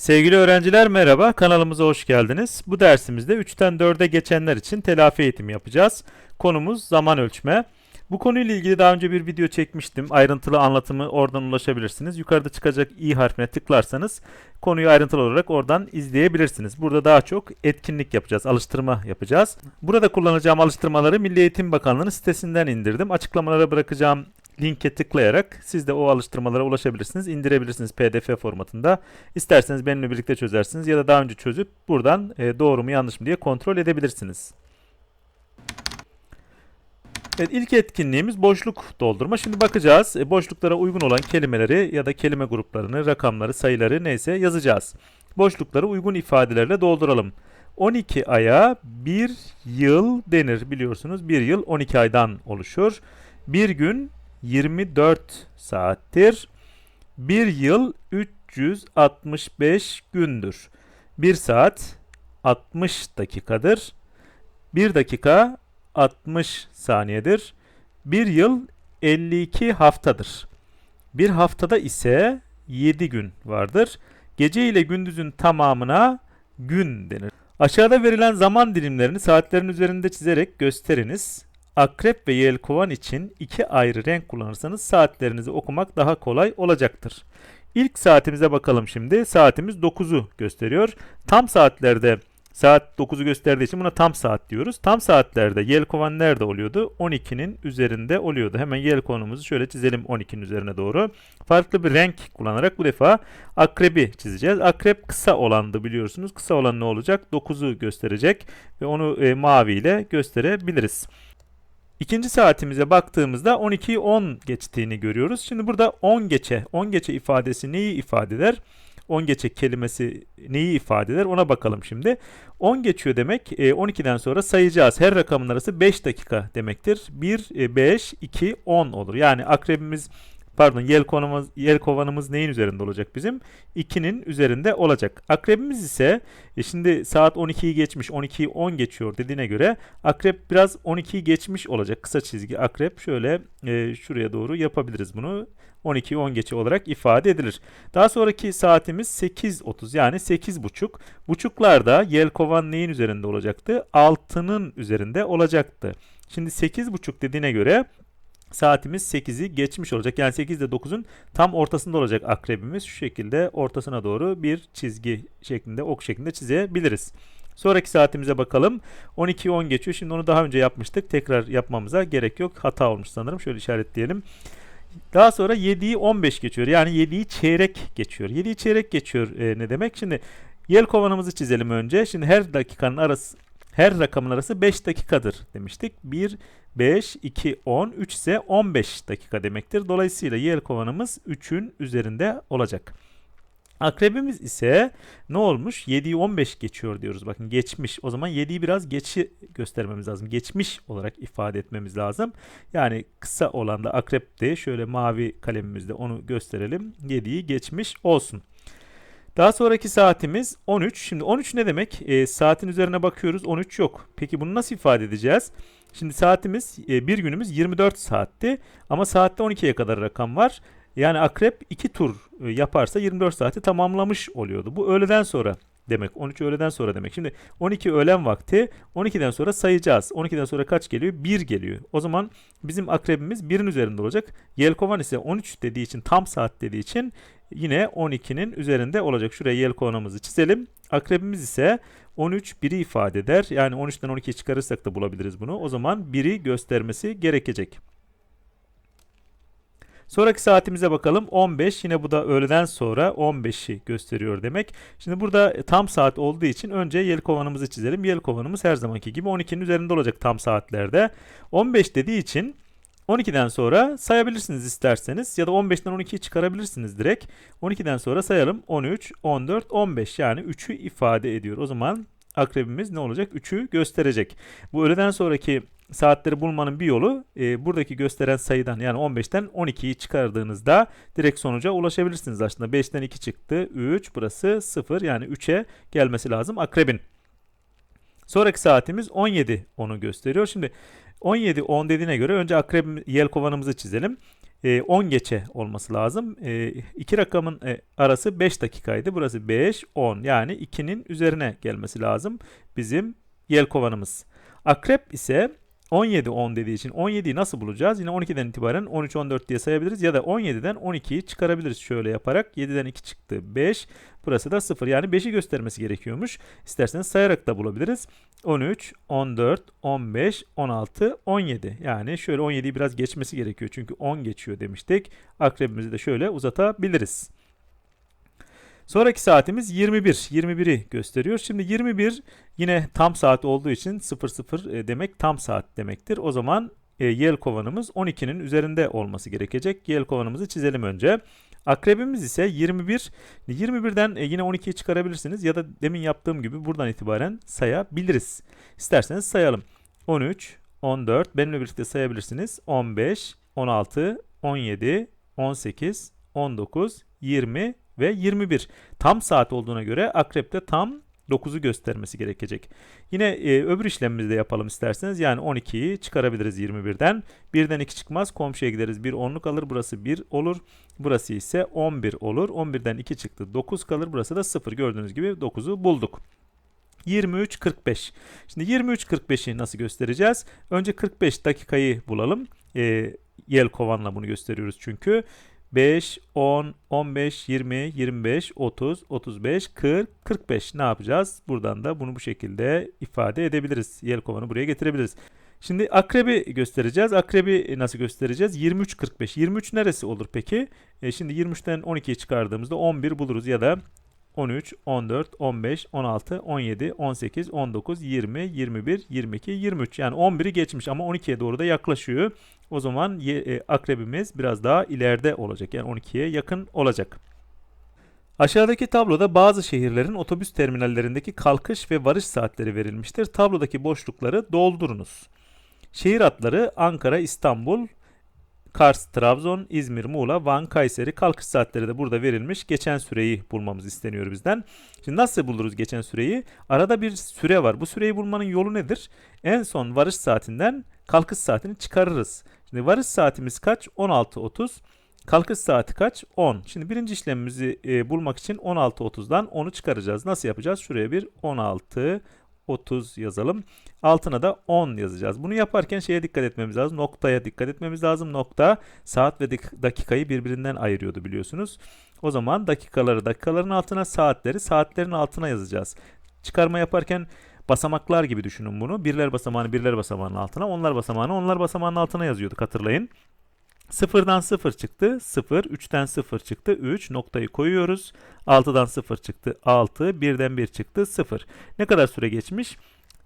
Sevgili öğrenciler merhaba, kanalımıza hoş geldiniz. Bu dersimizde 3'ten 4'e geçenler için telafi eğitimi yapacağız. Konumuz zaman ölçme. Bu konuyla ilgili daha önce bir video çekmiştim. Ayrıntılı anlatımı oradan ulaşabilirsiniz. Yukarıda çıkacak i harfine tıklarsanız konuyu ayrıntılı olarak oradan izleyebilirsiniz. Burada daha çok etkinlik yapacağız, alıştırma yapacağız. Burada kullanacağım alıştırmaları Milli Eğitim Bakanlığı'nın sitesinden indirdim. Açıklamalara bırakacağım linke tıklayarak siz de o alıştırmalara ulaşabilirsiniz, indirebilirsiniz PDF formatında. İsterseniz benimle birlikte çözersiniz ya da daha önce çözüp buradan e, doğru mu yanlış mı diye kontrol edebilirsiniz. Evet ilk etkinliğimiz boşluk doldurma. Şimdi bakacağız. E, boşluklara uygun olan kelimeleri ya da kelime gruplarını, rakamları, sayıları neyse yazacağız. Boşlukları uygun ifadelerle dolduralım. 12 aya bir yıl denir biliyorsunuz. Bir yıl 12 aydan oluşur. Bir gün 24 saattir. Bir yıl 365 gündür. Bir saat 60 dakikadır. Bir dakika 60 saniyedir. Bir yıl 52 haftadır. Bir haftada ise 7 gün vardır. Gece ile gündüzün tamamına gün denir. Aşağıda verilen zaman dilimlerini saatlerin üzerinde çizerek gösteriniz. Akrep ve yelkovan için iki ayrı renk kullanırsanız saatlerinizi okumak daha kolay olacaktır. İlk saatimize bakalım şimdi. Saatimiz 9'u gösteriyor. Tam saatlerde saat 9'u gösterdiği için buna tam saat diyoruz. Tam saatlerde yelkovan nerede oluyordu? 12'nin üzerinde oluyordu. Hemen yelkovanımızı şöyle çizelim 12'nin üzerine doğru. Farklı bir renk kullanarak bu defa akrebi çizeceğiz. Akrep kısa olandı biliyorsunuz. Kısa olan ne olacak? 9'u gösterecek ve onu e, mavi ile gösterebiliriz. İkinci saatimize baktığımızda 12'yi 10 geçtiğini görüyoruz. Şimdi burada 10 geçe, 10 geçe ifadesi neyi ifade eder? 10 geçe kelimesi neyi ifade eder? Ona bakalım şimdi. 10 geçiyor demek e, 12'den sonra sayacağız. Her rakamın arası 5 dakika demektir. 1, 5, 2, 10 olur. Yani akrebimiz pardon yelkovanımız, yelkovanımız neyin üzerinde olacak bizim? 2'nin üzerinde olacak. Akrebimiz ise e şimdi saat 12'yi geçmiş 12'yi 10 geçiyor dediğine göre akrep biraz 12'yi geçmiş olacak. Kısa çizgi akrep şöyle e, şuraya doğru yapabiliriz bunu. 12'yi 10 geçe olarak ifade edilir. Daha sonraki saatimiz 8.30 yani 8.30. Buçuklarda yelkovan neyin üzerinde olacaktı? 6'nın üzerinde olacaktı. Şimdi 8.30 dediğine göre saatimiz 8'i geçmiş olacak. Yani 8 ile 9'un tam ortasında olacak akrebimiz. Şu şekilde ortasına doğru bir çizgi şeklinde, ok şeklinde çizebiliriz. Sonraki saatimize bakalım. 12'yi 10 geçiyor. Şimdi onu daha önce yapmıştık. Tekrar yapmamıza gerek yok. Hata olmuş sanırım. Şöyle işaretleyelim. Daha sonra 7'yi 15 geçiyor. Yani 7'yi çeyrek geçiyor. 7'yi çeyrek geçiyor e, ne demek? Şimdi yel kovanımızı çizelim önce. Şimdi her dakikanın arası her rakamın arası 5 dakikadır demiştik. 1, 5, 2, 10, 3 ise 15 dakika demektir. Dolayısıyla yel kovanımız 3'ün üzerinde olacak. Akrebimiz ise ne olmuş? 7'yi 15 geçiyor diyoruz. Bakın geçmiş. O zaman 7'yi biraz geçi göstermemiz lazım. Geçmiş olarak ifade etmemiz lazım. Yani kısa olan da akrepti. Şöyle mavi kalemimizde onu gösterelim. 7'yi geçmiş olsun. Daha sonraki saatimiz 13. Şimdi 13 ne demek? E, saatin üzerine bakıyoruz. 13 yok. Peki bunu nasıl ifade edeceğiz? Şimdi saatimiz, e, bir günümüz 24 saatti. Ama saatte 12'ye kadar rakam var. Yani akrep 2 tur e, yaparsa 24 saati tamamlamış oluyordu. Bu öğleden sonra demek. 13 öğleden sonra demek. Şimdi 12 öğlen vakti 12'den sonra sayacağız. 12'den sonra kaç geliyor? 1 geliyor. O zaman bizim akrebimiz 1'in üzerinde olacak. Yelkovan ise 13 dediği için tam saat dediği için yine 12'nin üzerinde olacak. Şuraya yelkovanımızı çizelim. Akrebimiz ise 13 1'i ifade eder. Yani 13'ten 12'yi çıkarırsak da bulabiliriz bunu. O zaman 1'i göstermesi gerekecek. Sonraki saatimize bakalım. 15 yine bu da öğleden sonra 15'i gösteriyor demek. Şimdi burada tam saat olduğu için önce yel kovanımızı çizelim. Yel kovanımız her zamanki gibi 12'nin üzerinde olacak tam saatlerde. 15 dediği için 12'den sonra sayabilirsiniz isterseniz ya da 15'ten 12'yi çıkarabilirsiniz direkt. 12'den sonra sayalım 13, 14, 15 yani 3'ü ifade ediyor. O zaman akrebimiz ne olacak? 3'ü gösterecek. Bu öğleden sonraki saatleri bulmanın bir yolu e, buradaki gösteren sayıdan yani 15'ten 12'yi çıkardığınızda direkt sonuca ulaşabilirsiniz aslında. 5'ten 2 çıktı 3 burası 0 yani 3'e gelmesi lazım akrebin. Sonraki saatimiz 17 onu gösteriyor. Şimdi 17 10 dediğine göre önce akrep yelkovanımızı çizelim. e, 10 geçe olması lazım. E, iki rakamın e, arası 5 dakikaydı. Burası 5, 10 yani 2'nin üzerine gelmesi lazım bizim yelkovanımız. Akrep ise 17 10 dediği için 17'yi nasıl bulacağız? Yine 12'den itibaren 13 14 diye sayabiliriz ya da 17'den 12'yi çıkarabiliriz şöyle yaparak. 7'den 2 çıktı 5. Burası da 0. Yani 5'i göstermesi gerekiyormuş. İsterseniz sayarak da bulabiliriz. 13, 14, 15, 16, 17. Yani şöyle 17'yi biraz geçmesi gerekiyor. Çünkü 10 geçiyor demiştik. Akrebimizi de şöyle uzatabiliriz. Sonraki saatimiz 21. 21'i gösteriyor. Şimdi 21 yine tam saat olduğu için 00 e, demek tam saat demektir. O zaman e, yel kovanımız 12'nin üzerinde olması gerekecek. Yel kovanımızı çizelim önce. Akrebimiz ise 21. 21'den e, yine 12'yi çıkarabilirsiniz ya da demin yaptığım gibi buradan itibaren sayabiliriz. İsterseniz sayalım. 13, 14, benimle birlikte sayabilirsiniz. 15, 16, 17, 18, 19, 20 ve 21. Tam saat olduğuna göre akrepte tam 9'u göstermesi gerekecek. Yine e, öbür işlemimizi de yapalım isterseniz. Yani 12'yi çıkarabiliriz 21'den. 1'den 2 çıkmaz. Komşuya gideriz. 1 10'luk alır. Burası 1 olur. Burası ise 11 olur. 11'den 2 çıktı. 9 kalır. Burası da 0. Gördüğünüz gibi 9'u bulduk. 23 45. Şimdi 23 45'i nasıl göstereceğiz? Önce 45 dakikayı bulalım. E, yel kovanla bunu gösteriyoruz çünkü. 5, 10, 15, 20, 25, 30, 35, 40, 45 ne yapacağız? Buradan da bunu bu şekilde ifade edebiliriz. Yelkovanı buraya getirebiliriz. Şimdi akrebi göstereceğiz. Akrebi nasıl göstereceğiz? 23, 45. 23 neresi olur peki? E şimdi 23'ten 12'yi çıkardığımızda 11 buluruz ya da 13, 14, 15, 16, 17, 18, 19, 20, 21, 22, 23. Yani 11'i geçmiş ama 12'ye doğru da yaklaşıyor. O zaman e, akrebimiz biraz daha ileride olacak. Yani 12'ye yakın olacak. Aşağıdaki tabloda bazı şehirlerin otobüs terminallerindeki kalkış ve varış saatleri verilmiştir. Tablodaki boşlukları doldurunuz. Şehir adları Ankara, İstanbul, Kars, Trabzon, İzmir, Muğla, Van, Kayseri kalkış saatleri de burada verilmiş. Geçen süreyi bulmamız isteniyor bizden. Şimdi nasıl buluruz geçen süreyi? Arada bir süre var. Bu süreyi bulmanın yolu nedir? En son varış saatinden kalkış saatini çıkarırız. Şimdi varış saatimiz kaç? 16.30. Kalkış saati kaç? 10. Şimdi birinci işlemimizi e, bulmak için 16.30'dan 10'u çıkaracağız. Nasıl yapacağız? Şuraya bir 16 30 yazalım. Altına da 10 yazacağız. Bunu yaparken şeye dikkat etmemiz lazım. Noktaya dikkat etmemiz lazım. Nokta saat ve dakikayı birbirinden ayırıyordu biliyorsunuz. O zaman dakikaları dakikaların altına, saatleri saatlerin altına yazacağız. Çıkarma yaparken basamaklar gibi düşünün bunu. Birler basamağını birler basamağının altına, onlar basamağını onlar basamağının altına yazıyorduk hatırlayın. Sıfırdan 0 çıktı. 0. 3'ten 0 çıktı. 3. Noktayı koyuyoruz. 6'dan 0 çıktı. 6. 1'den 1 çıktı. 0. Ne kadar süre geçmiş?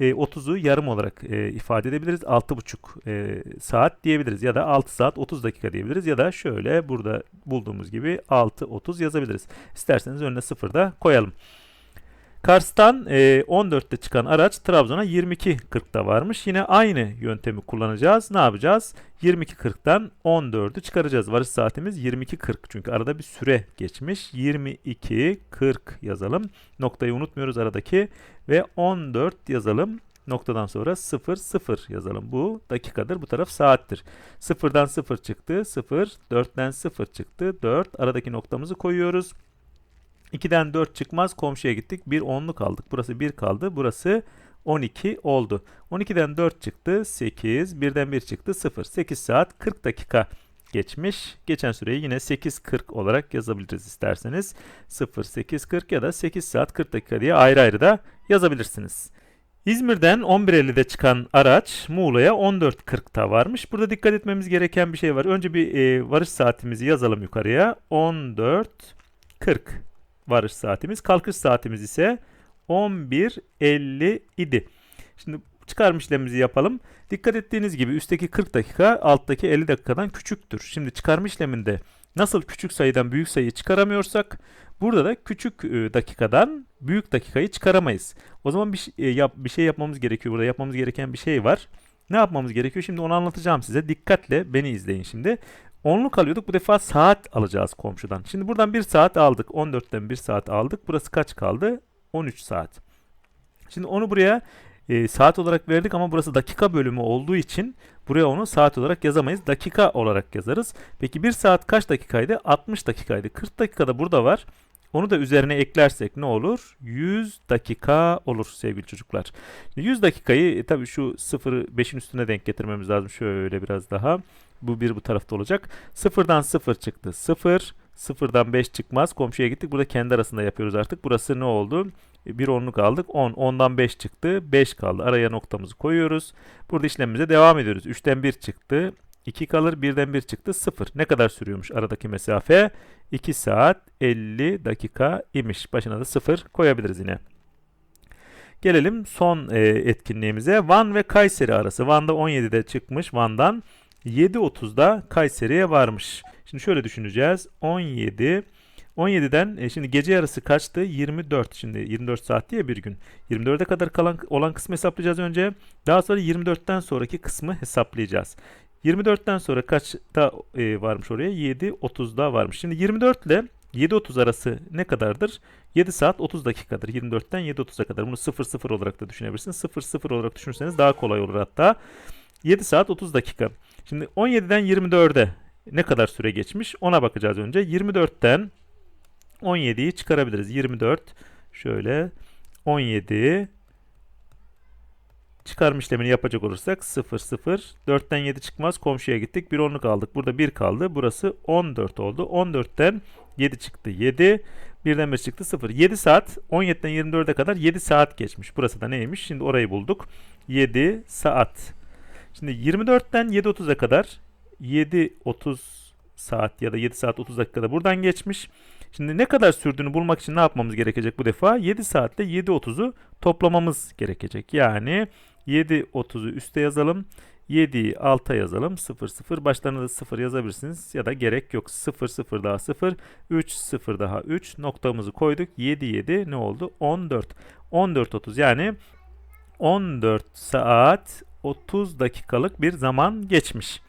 E, 30'u yarım olarak e, ifade edebiliriz. 6,5 e, saat diyebiliriz. Ya da 6 saat 30 dakika diyebiliriz. Ya da şöyle burada bulduğumuz gibi 6.30 yazabiliriz. İsterseniz önüne 0 da koyalım. Kars'tan e, 14'te çıkan araç Trabzon'a 22.40'da varmış. Yine aynı yöntemi kullanacağız. Ne yapacağız? 22.40'dan 14'ü çıkaracağız. Varış saatimiz 22.40 çünkü arada bir süre geçmiş. 22.40 yazalım. Noktayı unutmuyoruz aradaki ve 14 yazalım. Noktadan sonra 0 0 yazalım. Bu dakikadır. Bu taraf saattir. 0'dan 0 çıktı. 0. 4'ten 0 çıktı. 4. Aradaki noktamızı koyuyoruz. 2'den 4 çıkmaz komşuya gittik. 1 onluk aldık. Burası 1 kaldı. Burası 12 oldu. 12'den 4 çıktı 8. 1'den 1 çıktı 0. 8 saat 40 dakika geçmiş. Geçen süreyi yine 8.40 olarak yazabiliriz isterseniz. 08.40 ya da 8 saat 40 dakika diye ayrı ayrı da yazabilirsiniz. İzmir'den 11.50'de çıkan araç Muğla'ya 14.40'ta varmış. Burada dikkat etmemiz gereken bir şey var. Önce bir e, varış saatimizi yazalım yukarıya. 14.40 varış saatimiz. Kalkış saatimiz ise 11.50 idi. Şimdi çıkarma işlemimizi yapalım. Dikkat ettiğiniz gibi üstteki 40 dakika alttaki 50 dakikadan küçüktür. Şimdi çıkarma işleminde nasıl küçük sayıdan büyük sayıyı çıkaramıyorsak burada da küçük e, dakikadan büyük dakikayı çıkaramayız. O zaman bir, şey, yap, bir şey yapmamız gerekiyor. Burada yapmamız gereken bir şey var. Ne yapmamız gerekiyor? Şimdi onu anlatacağım size. Dikkatle beni izleyin şimdi. Onluk alıyorduk. Bu defa saat alacağız komşudan. Şimdi buradan 1 saat aldık. 14'ten 1 saat aldık. Burası kaç kaldı? 13 saat. Şimdi onu buraya e, saat olarak verdik ama burası dakika bölümü olduğu için buraya onu saat olarak yazamayız. Dakika olarak yazarız. Peki 1 saat kaç dakikaydı? 60 dakikaydı. 40 dakikada burada var. Onu da üzerine eklersek ne olur? 100 dakika olur sevgili çocuklar. 100 dakikayı e, tabii şu 0'ı 5'in üstüne denk getirmemiz lazım. Şöyle biraz daha. Bu 1 bu tarafta olacak. 0'dan 0 çıktı. 0. 0'dan 5 çıkmaz. Komşuya gittik. Burada kendi arasında yapıyoruz artık. Burası ne oldu? E, Bir onluk aldık. 10. 10'dan 5 çıktı. 5 kaldı. Araya noktamızı koyuyoruz. Burada işlemimize devam ediyoruz. 3'ten 1 çıktı. 2 kalır. 1'den 1 çıktı. 0. Ne kadar sürüyormuş aradaki mesafe? 2 saat 50 dakika imiş. Başına da 0 koyabiliriz yine. Gelelim son e, etkinliğimize. Van ve Kayseri arası. Van'da 17'de çıkmış. Van'dan 7.30'da Kayseri'ye varmış. Şimdi şöyle düşüneceğiz. 17 17'den e, şimdi gece yarısı kaçtı? 24. Şimdi 24 saat diye bir gün. 24'e kadar kalan olan kısmı hesaplayacağız önce. Daha sonra 24'ten sonraki kısmı hesaplayacağız. 24'ten sonra kaçta e, varmış oraya? 7.30'da varmış. Şimdi 24 ile 7.30 arası ne kadardır? 7 saat 30 dakikadır. 24'ten 7.30'a kadar. Bunu 00 olarak da düşünebilirsiniz. 00 olarak düşünürseniz daha kolay olur hatta. 7 saat 30 dakika. Şimdi 17'den 24'e ne kadar süre geçmiş? Ona bakacağız önce. 24'ten 17'yi çıkarabiliriz. 24 şöyle 17 çıkarma işlemini yapacak olursak 0 0 4'ten 7 çıkmaz. Komşuya gittik. Bir onluk aldık. Burada 1 kaldı. Burası 14 oldu. 14'ten 7 çıktı. 7 birden 1 çıktı 0. 7 saat 17'den 24'e kadar 7 saat geçmiş. Burası da neymiş? Şimdi orayı bulduk. 7 saat. Şimdi 24'ten 7.30'a kadar 7.30 saat ya da 7 saat 30 dakikada buradan geçmiş. Şimdi ne kadar sürdüğünü bulmak için ne yapmamız gerekecek bu defa? 7 saatte 7.30'u toplamamız gerekecek. Yani 7.30'u üste yazalım. 7'yi alta yazalım. 0 0 başlarına da 0 yazabilirsiniz ya da gerek yok. 0 0 daha 0 3 0 daha 3 noktamızı koyduk. 7 7 ne oldu? 14. 14 30 yani 14 saat 30 dakikalık bir zaman geçmiş.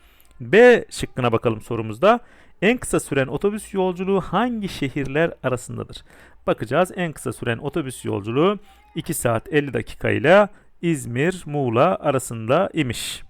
B şıkkına bakalım sorumuzda. En kısa süren otobüs yolculuğu hangi şehirler arasındadır? Bakacağız. En kısa süren otobüs yolculuğu 2 saat 50 dakika ile İzmir, Muğla arasında imiş.